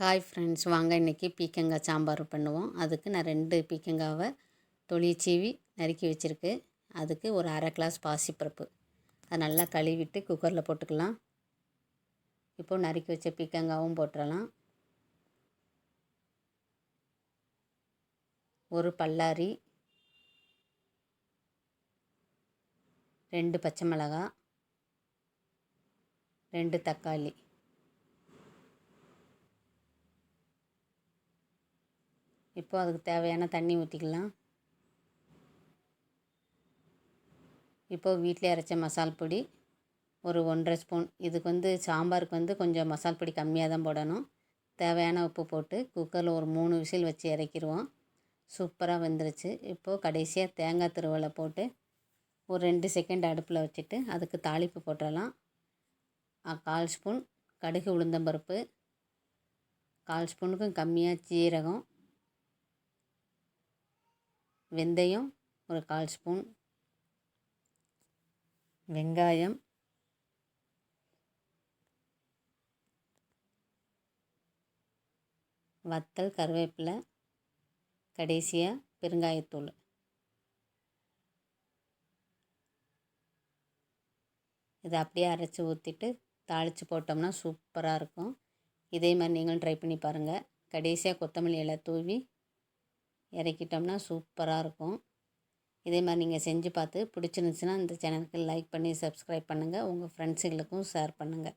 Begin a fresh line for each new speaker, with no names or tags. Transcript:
Hi friends. வாங்க இன்றைக்கி பீக்கங்காய் சாம்பார் பண்ணுவோம். அதுக்கு நான் ரெண்டு பீக்கங்காவை தொளி சீவி நறுக்கி வச்சுருக்கு. அதுக்கு ஒரு அரை கிளாஸ் பாசிப்பருப்பு. அதை நல்லா கழுவிட்டு குக்கரில் போட்டுக்கலாம். இப்போது நறுக்கி வச்ச பீக்கங்காவும் போட்டுடலாம் ஒரு பல்லாரி ரெண்டு பச்சை மிளகா ரெண்டு தக்காளி. இப்போ அதுக்கு தேவையான தண்ணி ஊற்றிக்கலாம் இப்போ வீட்டில் அரைச்ச மசால் பொடி ஒரு ஒன்றரை ஸ்பூன். இதுக்கு வந்து சாம்பாருக்கு வந்து கொஞ்சம் மசால் பொடி கம்மியாக தான் போடணும். தேவையான உப்பு போட்டு குக்கரில் ஒரு மூணு விசில் வச்சு இறக்கிடுவோம் சூப்பராக வெந்துருச்சு. இப்போது கடைசியாக தேங்காய் திருவலை போட்டு ஒரு ரெண்டு செகண்ட் அடுப்பில் வச்சுட்டு அதுக்கு தாளிப்பு போட்டுடலாம் கால் ஸ்பூன் கடுகு உளுந்தம்பருப்பு கால் ஸ்பூனுக்கும் கம்மியாக சீரகம் வெந்தயம் ஒரு கால் ஸ்பூன். வெங்காயம். வத்தல் கருவேப்பிலை கடைசியாக பெருங்காயத்தூள். இதை அப்படியே அரைச்சி ஊற்றிட்டு தாளித்து போட்டோம்னா சூப்பராக இருக்கும். இதே மாதிரி நீங்களும் ட்ரை பண்ணி பாருங்கள் கடைசியாக கொத்தமல்லி இலை தூவி இறக்கிட்டோம்னா சூப்பராக இருக்கும். இதே மாதிரி நீங்கள் செஞ்சு பார்த்து பிடிச்சிருந்துச்சின்னா இந்த சேனலுக்கு லைக் பண்ணி சப்ஸ்கிரைப் பண்ணுங்கள் உங்கள் ஃப்ரெண்ட்ஸுகளுக்கும் ஷேர் பண்ணுங்கள்